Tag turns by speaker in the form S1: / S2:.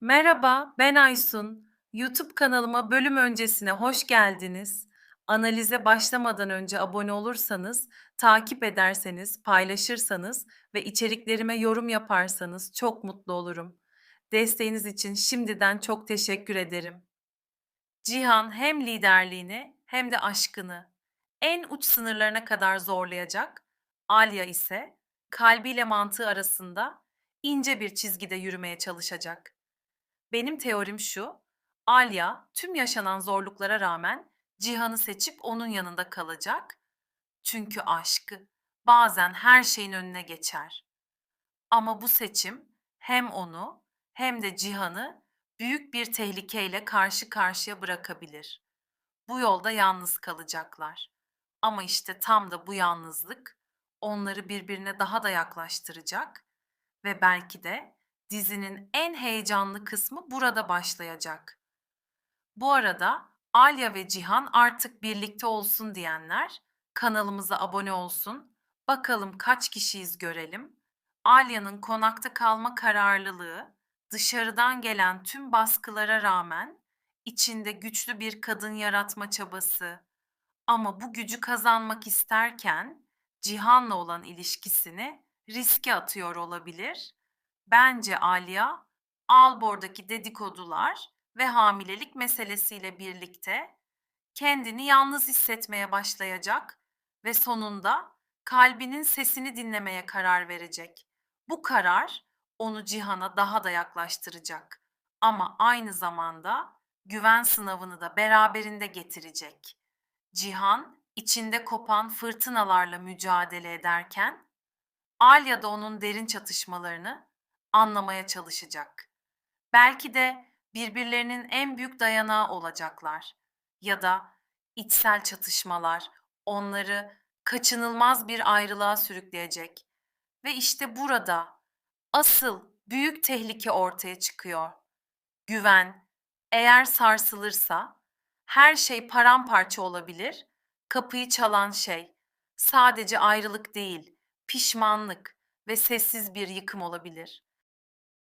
S1: Merhaba, ben Aysun. YouTube kanalıma bölüm öncesine hoş geldiniz. Analize başlamadan önce abone olursanız, takip ederseniz, paylaşırsanız ve içeriklerime yorum yaparsanız çok mutlu olurum. Desteğiniz için şimdiden çok teşekkür ederim. Cihan hem liderliğini hem de aşkını en uç sınırlarına kadar zorlayacak. Alya ise kalbiyle mantığı arasında ince bir çizgide yürümeye çalışacak. Benim teorim şu. Alya tüm yaşanan zorluklara rağmen Cihan'ı seçip onun yanında kalacak. Çünkü aşkı bazen her şeyin önüne geçer. Ama bu seçim hem onu hem de Cihan'ı büyük bir tehlikeyle karşı karşıya bırakabilir. Bu yolda yalnız kalacaklar. Ama işte tam da bu yalnızlık onları birbirine daha da yaklaştıracak ve belki de dizinin en heyecanlı kısmı burada başlayacak. Bu arada Alya ve Cihan artık birlikte olsun diyenler kanalımıza abone olsun. Bakalım kaç kişiyiz görelim. Alya'nın konakta kalma kararlılığı, dışarıdan gelen tüm baskılara rağmen içinde güçlü bir kadın yaratma çabası. Ama bu gücü kazanmak isterken Cihan'la olan ilişkisini riske atıyor olabilir. Bence Alya, Albor'daki dedikodular ve hamilelik meselesiyle birlikte kendini yalnız hissetmeye başlayacak ve sonunda kalbinin sesini dinlemeye karar verecek. Bu karar onu Cihan'a daha da yaklaştıracak ama aynı zamanda güven sınavını da beraberinde getirecek. Cihan içinde kopan fırtınalarla mücadele ederken Alya da onun derin çatışmalarını anlamaya çalışacak. Belki de birbirlerinin en büyük dayanağı olacaklar ya da içsel çatışmalar onları kaçınılmaz bir ayrılığa sürükleyecek. Ve işte burada asıl büyük tehlike ortaya çıkıyor. Güven eğer sarsılırsa her şey paramparça olabilir. Kapıyı çalan şey sadece ayrılık değil, pişmanlık ve sessiz bir yıkım olabilir.